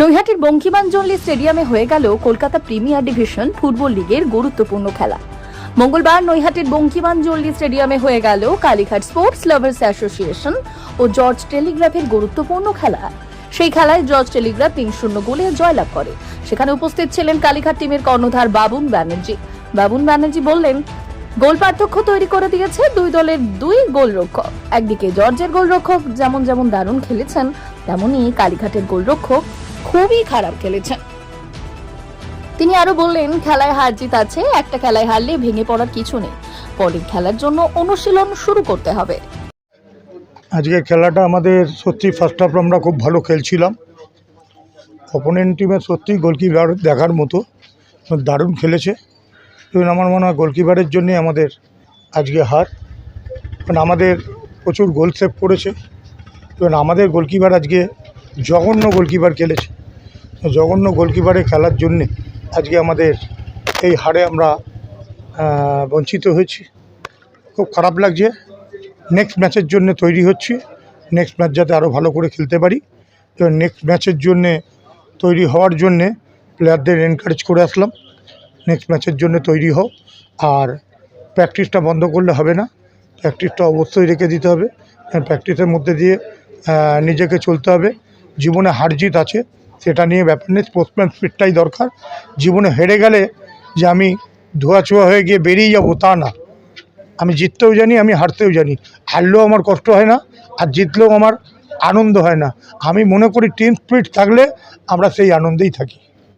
নৈহাটির বঙ্কিমাঞ্জলি স্টেডিয়ামে হয়ে গেল কলকাতা প্রিমিয়ার ডিভিশন ফুটবল লিগের গুরুত্বপূর্ণ খেলা। মঙ্গলবার নৈহাটির বঙ্কিমাঞ্জলি স্টেডিয়ামে হয়ে গেল কালীঘাট স্পোর্টস লাভার্স অ্যাসোসিয়েশন ও জর্জ টেলিগ্রাফের গুরুত্বপূর্ণ খেলা। সেই খেলায় জর্জ টেলিগ্রাফ তিন শূন্য গোলে জয়লাভ করে। সেখানে উপস্থিত ছিলেন কালীঘাট টিমের কর্ণধার বাবুন ব্যানার্জি। বাবুন ব্যানার্জি বললেন, গোল পার্থক্য তৈরি করে দিয়েছে দুই দলের দুই গোলরক্ষক। একদিকে জর্জের গোলরক্ষক যেমন যেমন দারুণ খেলেছেন তেমনই কালীঘাটের গোলরক্ষক খুবই খারাপ খেলেছেন। তিনি আরও বললেন, খেলায় হার জিত আছে, একটা খেলায় হারলে ভেঙে পড়ার কিছু নেই। পরের খেলার জন্য অনুশীলন শুরু করতে হবে। আজকের খেলাটা আমাদের সত্যি ফার্স্ট হাফ আমরা খুব ভালো খেলছিলাম। অপোনেন্ট টিমের সত্যি গোলকিপার দেখার মতো, দারুণ খেলেছে। এবং আমার মনে হয় গোলকিপারের জন্যে আমাদের আজকে হার। কারণ আমাদের প্রচুর গোল সেভ করেছে। এবং আমাদের গোলকিপার আজকে জঘন্য গোলকিপার খেলেছে। জঘন্য গোলকিপারে খেলার জন্যে আজকে আমাদের এই হারে আমরা বঞ্চিত হয়েছি। খুব খারাপ লাগছে। নেক্সট ম্যাচের জন্য তৈরি হচ্ছি। নেক্সট ম্যাচ যাতে আরও ভালো করে খেলতে পারি। এবং নেক্সট ম্যাচের জন্যে তৈরি হওয়ার জন্যে প্লেয়ারদের এনকারেজ করে আসলাম। নেক্সট ম্যাচের জন্য তৈরি হও। আর প্র্যাকটিসটা বন্ধ করলে হবে না। প্র্যাকটিসটা অবশ্যই রেখে দিতে হবে। প্র্যাকটিসের মধ্যে দিয়ে নিজেকে চলতে হবে। জীবনে হার জিত আছে, সেটা নিয়ে ব্যাপার নেই স্পোর্টসম্যান স্পিডটাই দরকার। জীবনে হেরে গেলে যে আমি ধোয়াছোয়া হয়ে গিয়ে বেরিয়ে যাব, তা না। আমি জিততেও জানি, আমি হারতেও জানি। হারলেও আমার কষ্ট হয় না, আর জিতলেও আমার আনন্দ হয় না। আমি মনে করি টিম স্পিড থাকলে আমরা সেই আনন্দেই থাকি।